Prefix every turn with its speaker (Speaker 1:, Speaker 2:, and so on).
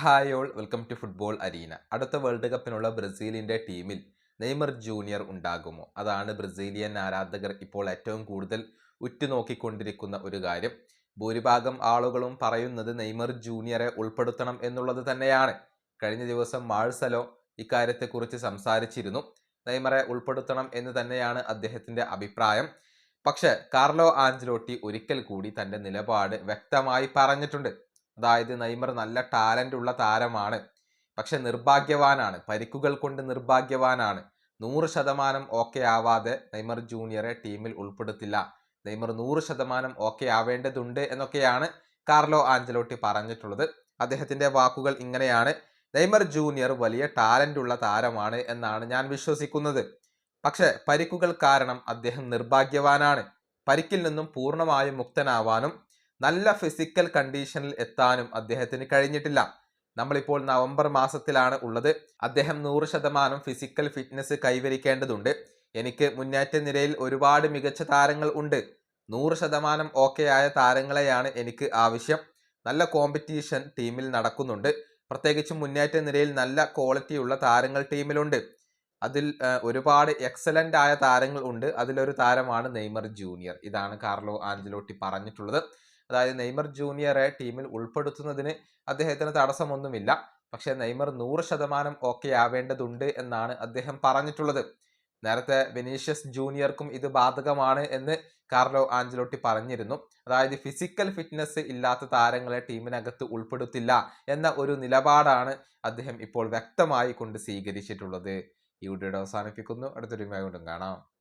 Speaker 1: Hi all welcome to football arena അടുത്ത world കപ്പിനുള്ള ബ്രസീലിന്റെ ടീമിൽ നെയ്മർ ജൂനിയർ ഉണ്ടാകുമോ? അതാണ് ബ്രസീലിയൻ ആരാധകർ ഇപ്പോൾ ഏറ്റവും കൂടുതൽ ഉറ്റുനോക്കിക്കൊണ്ടിരിക്കുന്ന ഒരു കാര്യം. ഭൂരിഭാഗം ആളുകളും പറയുന്നത് നെയ്മർ ജൂനിയറെ ഉൾപ്പെടുത്തണം എന്നുള്ളത് തന്നെയാണ്. കഴിഞ്ഞ ദിവസം മാഴ്സലോ ഇക്കാര്യത്തെക്കുറിച്ച് സംസാരിച്ചിരുന്നു. നെയ്മറെ ഉൾപ്പെടുത്തണം എന്ന് തന്നെയാണ് അദ്ദേഹത്തിന്റെ അഭിപ്രായം. പക്ഷേ കാർലോ ആഞ്ചലോട്ടി ഒരിക്കൽ കൂടി തന്റെ നിലപാട് വ്യക്തമായി പറഞ്ഞിട്ടുണ്ട്. അതായത് നെയ്മർ നല്ല ടാലന്റ് ഉള്ള താരമാണ്. പക്ഷെ നിർഭാഗ്യവാനാണ്. പരിക്കുകൾ കൊണ്ട് നിർഭാഗ്യവാനാണ്. നൂറ് ശതമാനം ഓക്കെ ആവാതെ നെയ്മർ ജൂനിയറെ ടീമിൽ ഉൾപ്പെടുത്തില്ല. നെയ്മർ നൂറ് ശതമാനം ഓക്കെ ആവേണ്ടതുണ്ട് എന്നൊക്കെയാണ് കാർലോ ആഞ്ചലോട്ടി പറഞ്ഞിട്ടുള്ളത്. അദ്ദേഹത്തിന്റെ വാക്കുകൾ ഇങ്ങനെയാണ്. നെയ്മർ ജൂനിയർ വലിയ ടാലന്റ് ഉള്ള താരമാണ് എന്നാണ് ഞാൻ വിശ്വസിക്കുന്നത്. പക്ഷെ പരിക്കുകൾ കാരണം അദ്ദേഹം നിർഭാഗ്യവാനാണ്. പരിക്കിൽ നിന്നും പൂർണമായും മുക്തനാവാനും നല്ല ഫിസിക്കൽ കണ്ടീഷനിൽ എത്താനും അദ്ദേഹത്തിന് കഴിഞ്ഞിട്ടില്ല. നമ്മളിപ്പോൾ നവംബർ മാസത്തിലാണ് ഉള്ളത്. അദ്ദേഹം നൂറ് ശതമാനം ഫിസിക്കൽ ഫിറ്റ്നസ് കൈവരിക്കേണ്ടതുണ്ട്. എനിക്ക് മുന്നേറ്റ നിരയിൽ ഒരുപാട് മികച്ച താരങ്ങൾ ഉണ്ട്. നൂറ് ശതമാനം ഓക്കെ ആയ താരങ്ങളെയാണ് എനിക്ക് ആവശ്യം. നല്ല കോമ്പറ്റീഷൻ ടീമിൽ നടക്കുന്നുണ്ട്. പ്രത്യേകിച്ചും മുന്നേറ്റ നിരയിൽ നല്ല ക്വാളിറ്റിയുള്ള താരങ്ങൾ ടീമിലുണ്ട് അതിൽ ഒരുപാട് എക്സലന്റ് ആയ താരങ്ങൾ ഉണ്ട്. അതിലൊരു താരമാണ് നെയ്മർ ജൂനിയർ ഇതാണ് കാർലോ ആഞ്ചലോട്ടി പറഞ്ഞിട്ടുള്ളത്. അതായത് നെയ്മർ ജൂനിയറെ ടീമിൽ ഉൾപ്പെടുത്തുന്നതിന് അദ്ദേഹത്തിന് തടസ്സമൊന്നുമില്ല. പക്ഷേ നെയ്മർ നൂറ് ശതമാനം ഓക്കെ ആവേണ്ടതുണ്ട് എന്നാണ് അദ്ദേഹം പറഞ്ഞിട്ടുള്ളത്. നേരത്തെ വെനീഷ്യസ് ജൂനിയർക്കും ഇത് ബാധകമാണ് എന്ന് കാർലോ ആഞ്ചലോട്ടി പറഞ്ഞിരുന്നു. അതായത് ഫിസിക്കൽ ഫിറ്റ്നസ് ഇല്ലാത്ത താരങ്ങളെ ടീമിനകത്ത് ഉൾപ്പെടുത്തില്ല എന്ന ഒരു നിലപാടാണ് അദ്ദേഹം ഇപ്പോൾ വ്യക്തമായി കൊണ്ട് സ്വീകരിച്ചിട്ടുള്ളത്. ഈ വീഡിയോയുടെ അവസാനിപ്പിക്കുന്നു. അടുത്തൊരു വീണ്ടും കാണാം.